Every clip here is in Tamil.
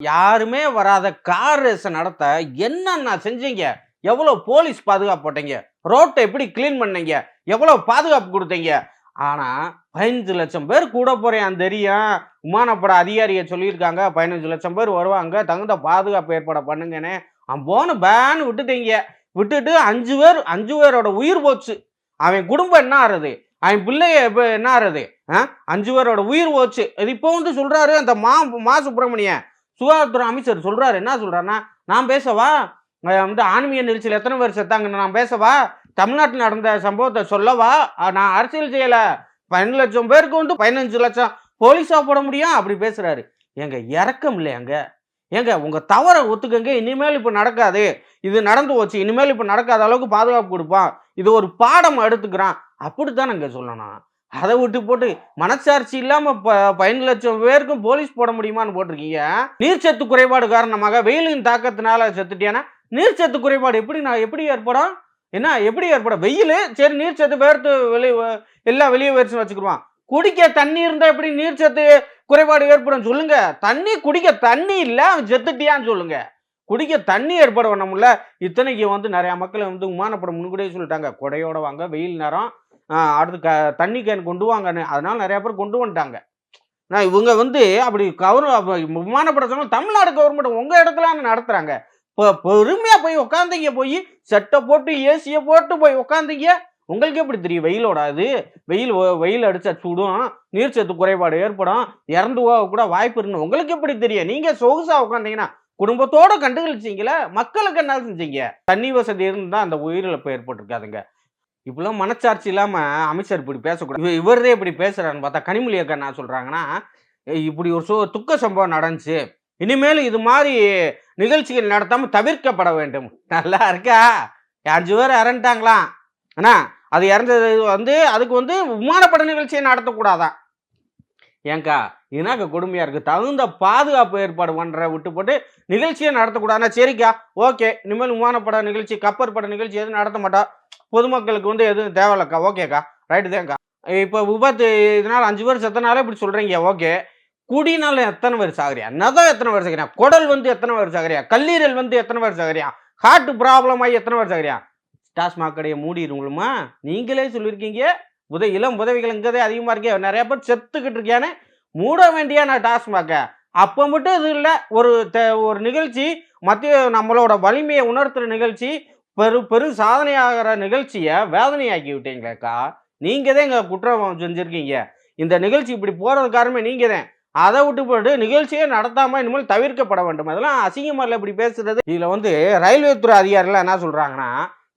யாருமே வராத கார் ரேஸை நடத்த என்னென்ன செஞ்சீங்க? எவ்வளோ போலீஸ் பாதுகாப்பு போட்டீங்க? ரோட்டை எப்படி க்ளீன் பண்ணீங்க? எவ்வளோ பாதுகாப்பு கொடுத்தீங்க? ஆனால் பதினஞ்சு லட்சம் பேர் கூட போகிறேன் தெரியும். விமானப்பட அதிகாரியை சொல்லியிருக்காங்க பதினஞ்சு லட்சம் பேர் வருவாங்க தகுந்த பாதுகாப்பு ஏற்பாடு பண்ணுங்கன்னு. அவன் போன பேன் விட்டுட்டீங்க. விட்டுட்டு அஞ்சு பேர் அஞ்சு பேரோட உயிர் போச்சு. அவன் குடும்பம் என்ன ஆறுது? அவன் பிள்ளைய இப்போ என்ன ஆறுது? ஆ? அஞ்சு பேரோட உயிர் போச்சு. இது இப்போ வந்து சொல்கிறாரு அந்த மா மா சுப்பிரமணியன். சுகாதாரத்துறை அமைச்சர் சொல்றாரு. என்ன சொல்றாருன்னா நான் பேசவா? வந்து ஆன்மீக நிகழ்ச்சியில் எத்தனை பேர் செத்தாங்கன்னு நான் பேசவா? தமிழ்நாட்டில் நடந்த சம்பவத்தை சொல்லவா? நான் அரசியல் செய்யலை. பதினஞ்சு லட்சம் பேருக்கு வந்து பதினஞ்சு லட்சம். போலீஸாக போட முடியும்? அப்படி பேசுகிறாரு எங்க இறக்கம் இல்லையாங்க? ஏங்க உங்கள் தவறை ஒத்துக்கங்க. இனிமேல் இப்போ நடக்காது. இது நடந்து போச்சு. இனிமேல் இப்போ நடக்காத அளவுக்கு பாதுகாப்பு கொடுப்பான். இது ஒரு பாடம் எடுத்துக்கிறான். அப்படித்தான் நாங்க சொல்லணும். அதை விட்டு போட்டு மனசாட்சி இல்லாம ப பதினஞ்சு லட்சம் பேருக்கும் போலீஸ் போட முடியுமான்னு போட்டிருக்கீங்க. நீர்ச்சத்து குறைபாடு காரணமாக வெயிலின் தாக்கத்தினால செத்துட்டேன்னா நீர்ச்சத்து குறைபாடு எப்படி நான் எப்படி ஏற்படும்? என்ன எப்படி ஏற்படும்? வெயில் சரி நீர்ச்சத்து வேர்த்து வெளியே எல்லாம் வெளியே வேர்த்து வச்சுக்கிடுவான் குடிக்க தண்ணி இருந்தால் எப்படி நீர்ச்சத்து குறைபாடு ஏற்படும் சொல்லுங்க. தண்ணி குடிக்க தண்ணி இல்லை அவன் செத்துட்டியான்னு சொல்லுங்க. குடிக்க தண்ணி ஏற்பாட பண்ண முடியல இத்தனைக்கு வந்து நிறையா மக்கள் வந்து விமானப்படம் முன்கூடியே சொல்லிட்டாங்க. கொடையோட வாங்க வெயில் நேரம். அடுத்து க தண்ணி கேன் கொண்டு வாங்கன்னு. அதனால நிறையா பேர் கொண்டு வந்துட்டாங்க. நான் இவங்க வந்து அப்படி கவர் விமானப்பட சொன்னா தமிழ்நாடு கவர்மெண்ட் உங்கள் இடத்துல நடத்துகிறாங்க இப்போ பொறுமையாக போய் உட்காந்தீங்க போய் செட்டை போட்டு ஏசியை போட்டு போய் உட்காந்தீங்க உங்களுக்கு எப்படி தெரியும்? வெயிலோட அது வெயில் ஒ- வெயில் அடிச்சா சுடும். நீர்ச்சத்து குறைபாடு ஏற்படும். இறந்து போக கூட வாய்ப்பு இருக்குன்னு உங்களுக்கு எப்படி தெரியும்? நீங்கள் சொகுசாக உட்காந்தீங்கன்னா குடும்பத்தோட கண்டுகளிச்சீங்களா? மக்களுக்கு என்ன செஞ்சீங்க? தண்ணி வசதி இருந்தால் அந்த உயிரிழப்பு ஏற்பட்டிருக்காதுங்க. இப்பெல்லாம் மனச்சாட்சி இல்லாமல் அமைச்சர் இப்படி பேசக்கூடாது. இவ- இவரே இப்படி பேசுகிறான்னு பார்த்தா கனிமொழி அக்கா என்ன சொல்கிறாங்கன்னா இப்படி ஒரு சோ துக்க சம்பவம் நடந்துச்சு. இனிமேல் இது மாதிரி நிகழ்ச்சிகள் நடத்தாமல் தவிர்க்கப்பட வேண்டும். நல்லா இருக்கா? அஞ்சு பேர் இறந்துட்டாங்களாம் அண்ணா அது இறந்தது வந்து அதுக்கு வந்து விமானப்பட நிகழ்ச்சியை நடத்தக்கூடாதான். ஏங்கா இனாக்க கொடுமையாக இருக்குது தகுந்த பாதுகாப்பு ஏற்பாடு பண்ணுற விட்டு போட்டு நிகழ்ச்சியை நடத்தக்கூடாதுன்னா சரிக்கா. ஓகே. இனிமேல் விமானப்பட நிகழ்ச்சி கப்பற்பட நிகழ்ச்சி எதுவும் நடத்த மாட்டோம் பொதுமக்களுக்கு வந்து எதுவும் தேவையில்லக்கா? ஓகேக்கா. ரைட்டு தான்க்கா. இப்போ விபத்து இதனால் அஞ்சு பேர் செத்தனால இப்படி சொல்கிறீங்க ஓகே. குடினால எத்தனை பேர் சாகுறியா? நதம் எத்தனை பேர் சாகுறியா? குடல் வந்து எத்தனை பேர் சாகுறியா? கல்லீரல் வந்து எத்தனை பேர் சாகுறியா? ஹார்ட் ப்ராப்ளம் ஆகி எத்தனை பேர் சாகுறியா? டாஸ்மாக் கடையை மூடிடுங்களுமா நீங்களே சொல்லியிருக்கீங்க. உதவி இளம் உதவிகள் இங்கதே அதிகமாக இருக்கே. நிறைய பேர் செத்துக்கிட்டு இருக்கியான்னு. மூட வேண்டிய நான் டாஸ்மாக அப்போ மட்டும் இது இல்லை. ஒரு ஒரு நிகழ்ச்சி மத்திய நம்மளோட வலிமையை உணர்த்துற நிகழ்ச்சி பெரு பெரு சாதனையாகிற நிகழ்ச்சியை வேதனையாக்கி விட்டீங்களேக்கா நீங்கள் தான் இங்கே குற்றம் செஞ்சுருக்கீங்க. இந்த நிகழ்ச்சி இப்படி போகிறது காரணமே நீங்கள் தான் அதை விட்டு போட்டு நிகழ்ச்சியே நடத்தாமல் இனிமேல் தவிர்க்கப்பட வேண்டும். அதெல்லாம் அசிங்கமாக இப்படி பேசுகிறது இதில் வந்து ரயில்வே துறை அதிகாரிகள் என்ன சொல்கிறாங்கன்னா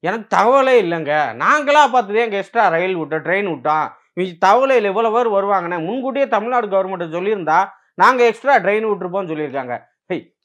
எனக்கு தகவலே இல்லைங்க. நாங்களாக பார்த்துதே எங்கள் எக்ஸ்ட்ரா ரயில் விட்டோம் ட்ரெயின் விட்டோம் இவங்க தகவலே இல்லை. இவ்வளோ பேர் வருவாங்கண்ணே முன்கூட்டியே தமிழ்நாடு கவர்மெண்ட் சொல்லியிருந்தா நாங்கள் எக்ஸ்ட்ரா ட்ரெயின் விட்டுருப்போம்னு சொல்லியிருக்காங்க.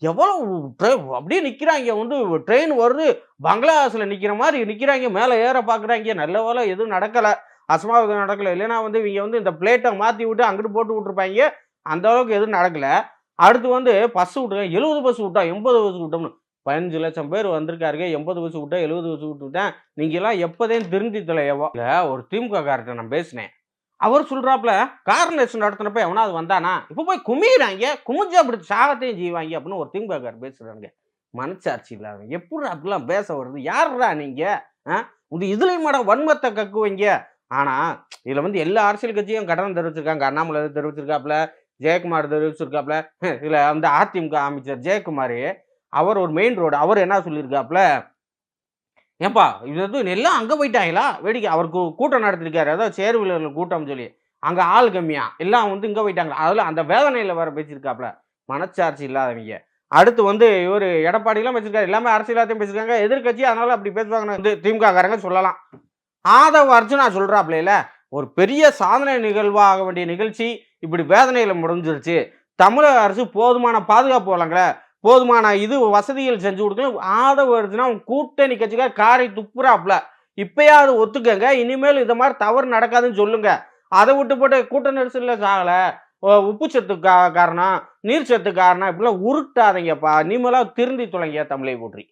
எவ்வளோ ட்ரெயின் அப்படியே நிற்கிறாங்க வந்து ட்ரெயின் வருது பங்களாதேஷில் நிற்கிற மாதிரி நிற்கிறாங்க மேலே ஏற பார்க்குறாங்க நல்ல வேலை எதுவும் நடக்கலை. அசம்பாவிதம் நடக்கலை. இல்லைன்னா வந்து இவங்க வந்து இந்த பிளேட்டை மாற்றி விட்டு அங்கிட்டு போட்டு விட்டுருப்பாங்க. அந்த அளவுக்கு எதுவும் நடக்கலை. அடுத்து வந்து பஸ் விட்டுருக்கேன் எழுபது பஸ் விட்டா எண்பது பஸ் விட்டோம்னு. பதினஞ்சு லட்சம் பேர் வந்திருக்காருங்க. எண்பது பஸ் விட்டா எழுபது பஸ் விட்டுவிட்டேன் நீங்கெல்லாம் எப்போதையும் திருந்தி தலையவோ? இல்லை ஒரு திமுக கார்ட்ட நான் பேசினேன். அவர் சொல்கிறாப்புல கார்னேஷன் நடத்தினப்ப எவனாவது வந்தானா? இப்போ போய் குமிடுறாங்க குமிஞ்சா அப்படி சாகத்தையும் செய்வாங்க அப்படின்னு ஒரு திமுக பேசுகிறாங்க பேசுறாங்க மனச்சாட்சி இல்லாத எப்படி அப்படிலாம் பேச வருது? யாருடா நீங்கள் ஆ? இந்த இதுலேயும் மட வன்மத்தை கக்குவீங்க? ஆனால் இதில் வந்து எல்லா அரசியல் கட்சியும் கடன் தெரிவிச்சிருக்காங்க. அண்ணாமலை தெரிவிச்சிருக்காப்புல ஜெயக்குமார் தெரிவிச்சிருக்காப்புல இதில் அந்த அதிமுக அமைச்சர் ஜெயக்குமார் அவர் ஒரு மெயின் ரோடு அவர் என்ன சொல்லியிருக்காப்புல? ஏன்பா இது வந்து எல்லாம் அங்கே போயிட்டாங்களா? வேடிக்கை அவர் கூ- கூட்டம் நடத்திருக்காரு. அதாவது சேர்வில் கூட்டம் சொல்லி. அங்கே ஆள் கம்மியா. எல்லாம் வந்து இங்கே போயிட்டாங்களா? அதில் அந்த வேதனையில் வேறு பேசியிருக்காப்புல மனச்சார்ச்சி இல்லாதவங்க. அடுத்து வந்து இவர் எடப்பாடிலாம் வச்சிருக்காரு எல்லாமே அரசியலாத்தையும் பேசியிருக்காங்க. எதிர்க்கட்சி அதனால அப்படி பேசுவாங்கன்னு வந்து திமுககாரங்க சொல்லலாம். ஆதவ அர்ஜுனா சொல்றாப்ல ஒரு பெரிய சாதனை நிகழ்வாக வேண்டிய நிகழ்ச்சி இப்படி வேதனையில் முடிஞ்சிருச்சு. தமிழக அரசு போதுமான பாதுகாப்பு வழங்கல. போதுமான இது வசதிகள் செஞ்சு கொடுக்கல ஆதரவு வருதுன்னா கூட்டணி கட்சிக்காக காரை துப்புறாப்ல இப்பயாவது ஒத்துக்கங்க. இனிமேல் இந்த மாதிரி தவறு நடக்காதுன்னு சொல்லுங்க. அதை விட்டு போட்டு கூட்ட நெரிசலில் சாகலை. உப்பு சத்து கா காரணம் நீர் சத்து காரணம் இப்படிலாம் உருட்டாதீங்கப்பா. நீமெல்லாம் திருந்தி தொலைங்க தமிழை போற்றி.